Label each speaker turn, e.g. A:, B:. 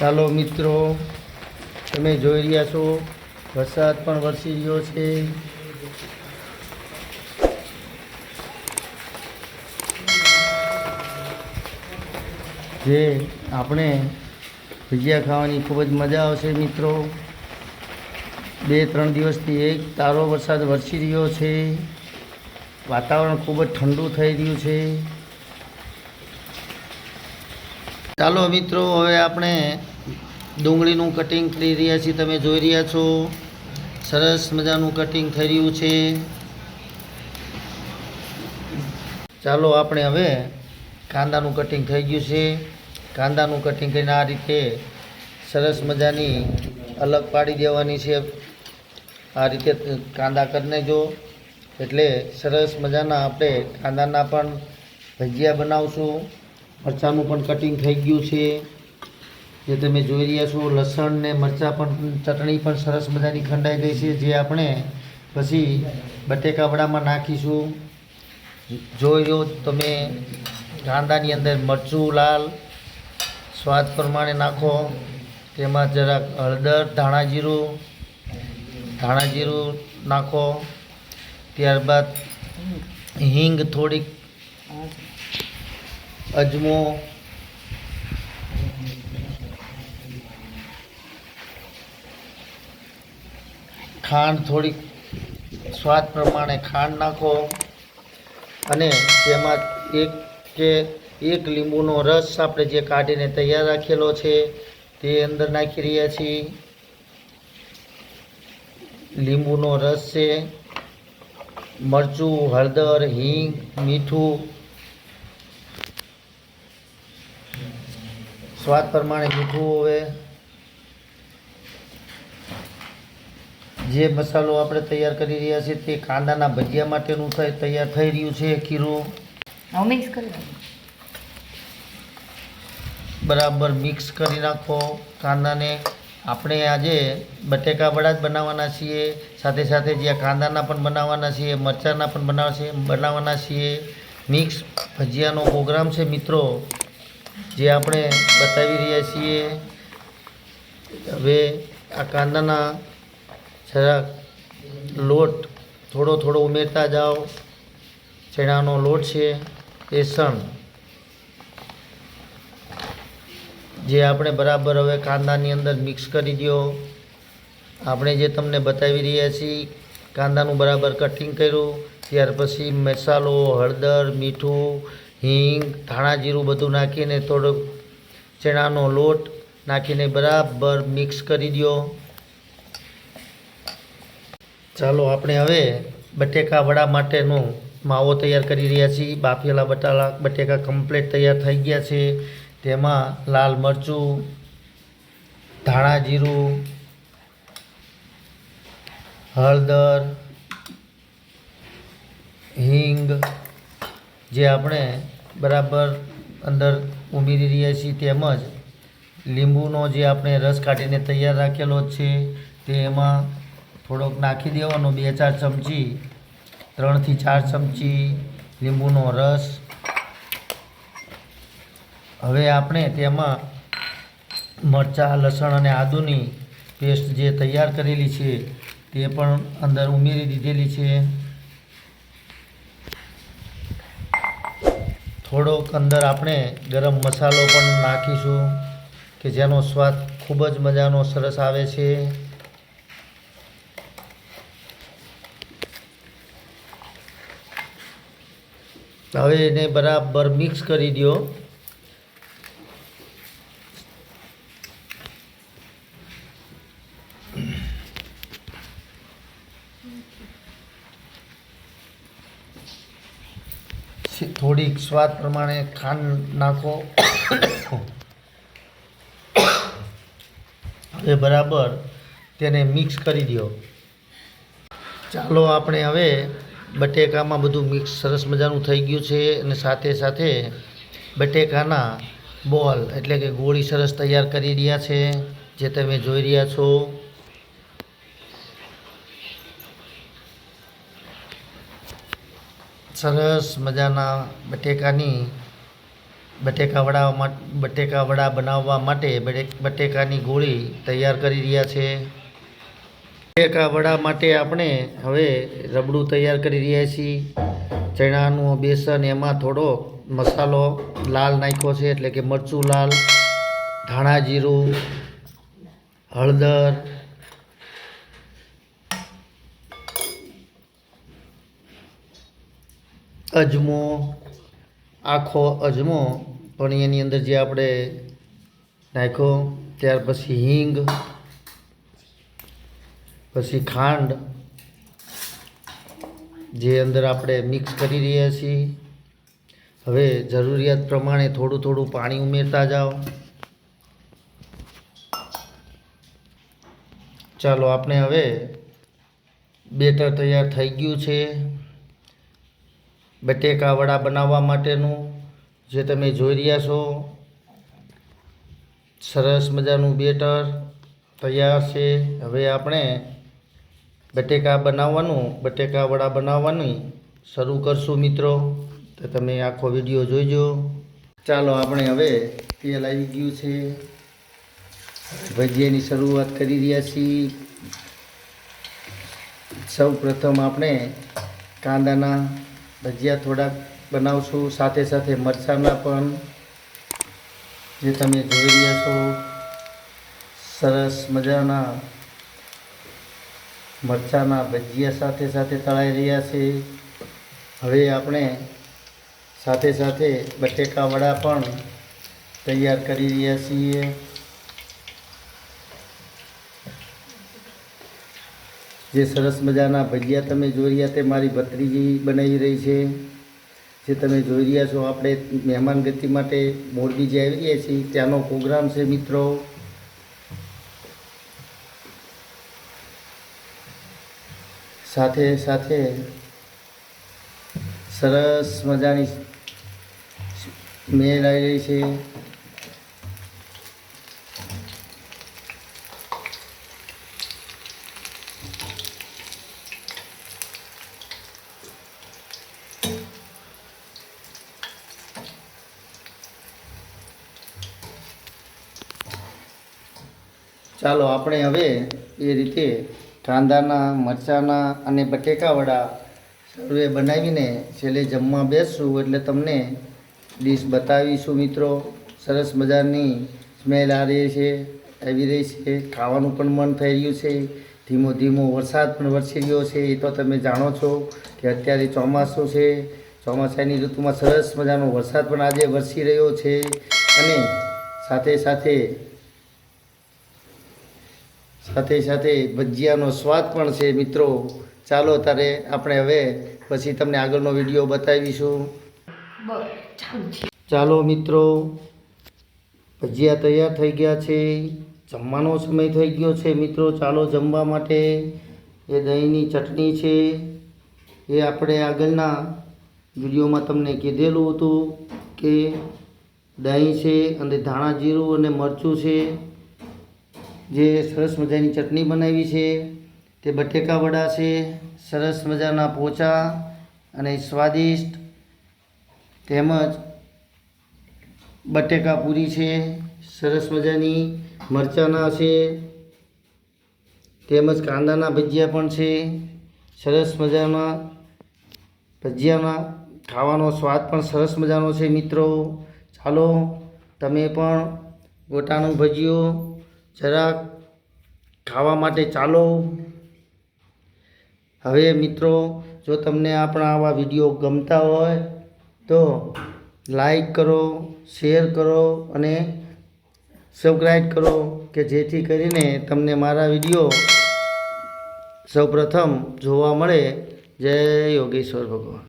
A: ચાલો મિત્રો, તમે જોઈ રહ્યા છો, વરસાદ પણ વરસી રહ્યો છે. જે આપણે ભજીયા ખાવાની ખૂબ જ મજા આવશે મિત્રો. બે, ત્રણ દિવસથી એક તારો વરસાદ વરસી રહ્યો છે. વાતાવરણ ખૂબ જ ઠંડુ થઈ રહ્યું છે. ચાલો મિત્રો, હવે આપણે ડુંગળીનું કટિંગ કરી રહ્યા છીએ. તમે જોઈ રહ્યા છો, સરસ મજાનું કટિંગ થઈ રહ્યું છે. ચાલો આપણે હવે કાંદાનું કટિંગ થઈ ગયું છે. કાંદાનું કટિંગ કરીને આ રીતે સરસ મજાની અલગ પાડી દેવાની છે. આ રીતે કાંદા કરી નાખજો. એટલે સરસ મજાના આપણે કાંદાના પણ ભજીયા બનાવશું. મરચાંનું પણ કટિંગ થઈ ગયું છે. જે તમે જોઈ રહ્યા છો, લસણ ને મરચાં પણ ચટણી પણ સરસ મજાની ખંડાઈ ગઈ છે, જે આપણે પછી બટેકાવડામાં નાખીશું. જોઈ લો તમે કાંદાની અંદર મરચું લાલ સ્વાદ પ્રમાણે નાખો. તેમાં જરાક હળદર, ધાણા જીરું ધાણા જીરું નાખો. ત્યારબાદ હિંગ થોડીક અજમો. ખાંડ થોડીક સ્વાદ પ્રમાણે ખાંડ નાખો. અને તેમાં એક કે એક લીંબુનો રસ આપણે જે કાઢીને તૈયાર રાખેલો છે, તે અંદર નાખી રહ્યા છીએ. લીંબુનો રસ છે, મરચું, હળદર, હિંગ, મીઠું સ્વાદ પ્રમાણે મીઠું હવે. જે મસાલો આપણે તૈયાર કરી રહ્યા છીએ તે કાંદાના ભજીયા માટેનું થાય તૈયાર થઈ રહ્યું છે ખીરું.
B: મિક્સ કરી
A: બરાબર મિક્સ કરી નાખો કાંદાને. આપણે આજે બટેકા વડા જ બનાવવાના છીએ સાથે સાથે જે કાંદાના પણ બનાવવાના છીએ મરચાંના પણ બનાવવા છે બનાવવાના છીએ. મિક્સ ભજીયાનો પ્રોગ્રામ છે મિત્રો. જે આપણે બતાવી રહ્યા છીએ. હવે આ કાંદાના જરાક લોટ થોડો થોડો ઉમેરતા જાઓ. ચણાનો લોટ છે, બેસણ. જે આપણે બરાબર હવે કાંદાની અંદર મિક્સ કરી દો આપણે જે તમને બતાવી રહ્યા છીએ, કાંદાનું બરાબર કટિંગ કર્યું. ત્યાર પછી મસાલો, હળદર, મીઠું હિંગ ધાણા જીરું બધું નાખીને થોડોક ચણાનો લોટ નાખીને બરાબર મિક્સ કરી દો ચાલો આપણે હવે બટેકા વડા માટેનો માવો તૈયાર કરી રહ્યા છીએ. બાફેલા બટાલા, બટેકા કમ્પ્લીટ તૈયાર થઈ ગયા છે. તેમાં લાલ મરચું ધાણા જીરું હળદર, હિંગ જે આપણે બરાબર અંદર ઉમેરી રહ્યા છીએ તેમજ લીંબુનો જે આપણે રસ કાઢીને તૈયાર રાખેલો છે, તે એમાં થોડોક નાખી દેવાનો, બે ચાર ચમચી, ત્રણથી ચાર ચમચી લીંબુનો રસ. હવે આપણે તેમાં મરચાં, લસણ અને આદુની પેસ્ટ જે તૈયાર કરેલી છે, તે પણ અંદર ઉમેરી દીધેલી છે. થોડોક અંદર આપણે ગરમ મસાલો પણ નાખીશું કે જેનો સ્વાદ ખૂબ જ મજાનો સરસ આવે છે. હવે એને બરાબર મિક્સ કરી દો થોડીક સ્વાદ પ્રમાણે ખાંડ નાખો. હવે બરાબર તેને મિક્સ કરી દો ચાલો આપણે હવે બટેકામાં બધું મિક્સ સરસ મજાનું થઈ ગયું છે અને સાથે સાથે બટેકાના બોલ એટલે કે ગોળી સરસ તૈયાર કરી રહ્યા છે, જે તમે જોઈ રહ્યા છો. સરસ મજાના બટેકાની બટેકા વડા બટેકા વડા બનાવવા માટે બટે- બટેકાની ગોળી તૈયાર કરી રહ્યા છે. બટેકા વડા માટે આપણે હવે રબડું તૈયાર કરી રહ્યા છીએ. ચણાનું બેસન એમાં થોડો મસાલો લાલ નાખ્યો છે એટલે કે મરચું લાલ, ધાણા જીરું, હળદર અજમો, આખો અજમો, પણ એની અંદર જે આપણે નાખ્યો, ત્યાર પછી હિંગ, પછી ખાંડ, જે અંદર આપણે મિક્સ કરી રહ્યા છીએ. હવે જરૂરિયાત પ્રમાણે થોડું થોડું પાણી ઉમેરતા જાઓ. ચાલો, આપણે હવે બેટર તૈયાર થઈ ગયું છે. બટેકા વડા બનાવવા માટેનું જે તમે જોઈ રહ્યા છો. સરસ મજાનું બેટર તૈયાર છે. હવે આપણે બટેકા બનાવવાનું, બટેકા વડા બનાવવાની શરૂ કરશું મિત્રો. તો તમે આખો વીડિયો જોઈજો. ચાલો આપણે હવે તેલ આવી ગયું છે. ભજીયાની શરૂઆત કરી રહ્યા છીએ. સૌ પ્રથમ આપણે કાંદાના ભજીયા થોડાક બનાવશું. સાથે સાથે મરચાંના પણ જે તમે જોઈ રહ્યા છો, સરસ મજાના મરચાંના ભજીયા સાથે સાથે તળાઈ રહ્યા છે. હવે આપણે સાથે સાથે બટેકા વડા પણ તૈયાર કરી રહ્યા છીએ. જે સરસ મજાના ભજીયા તમે જોઈ રહ્યા તે મારી ભત્રીજી બનાવી રહી છે. જે તમે જોઈ રહ્યા છો, આપણે મહેમાન ગતિ માટે મોરબી જે આવી રહ્યા છીએ, ત્યાંનો પ્રોગ્રામ છે મિત્રો. સાથે સાથે સરસ મજાની મેળ આવી રહી છે. ચાલો આપણે હવે એ રીતે કાંદાના, મરચાંના અને બટેકાવડા સર્વે બનાવીને છેલ્લે જમવા બેસશું એટલે તમને ડીશ બતાવીશું મિત્રો. સરસ મજાની સ્મેલ આ રહી છે, આવી રહી છે. ખાવાનું પણ મન થઈ રહ્યું છે. ધીમો ધીમો વરસાદ પણ વરસી રહ્યો છે, એ તો તમે જાણો છો કે અત્યારે ચોમાસું છે. ચોમાસાની ઋતુમાં સરસ મજાનો વરસાદ પણ આજે વરસી રહ્યો છે અને સાથે સાથે સાથે સાથે ભજીયાનો સ્વાદ પણ છે મિત્રો. ચાલો તારે આપણે હવે પછી તમને આગળનો વીડિયો બતાવીશું. ચાલો મિત્રો, ભજીયા તૈયાર થઈ ગયા છે. જમવાનો સમય થઈ ગયો છે મિત્રો. ચાલો જમવા માટે એ દહીંની ચટણી છે એ આપણે આગળના વિડીયોમાં તમને કીધેલું હતું કે દહીં છે અને ધાણા જીરું અને મરચું છે. જે સરસ મજાની ચટણી બનાવી છે, તે બટેકા વડા છે, સરસ મજાના પોચા અને સ્વાદિષ્ટ તેમજ બટેકા પૂરી છે, સરસ મજાની મરચાંના છે, તેમજ કાંદાના ભજીયા પણ છે, સરસ મજાના ભજીયાના ખાવાનો સ્વાદ પણ સરસ મજાનો છે મિત્રો. ચાલો તમે પણ ગોટાનું ભજીયું જરાક ખાવા માટે ચાલો. હવે મિત્રો, જો તમને આપણા આવા વીડિયો ગમતા હોય, તો લાઈક કરો, શેર કરો અને સબસ્ક્રાઈબ કરો કે જેથી કરીને તમને મારા વીડિયો સૌપ્રથમ જોવા મળે. જય યોગેશ્વર ભગવાન.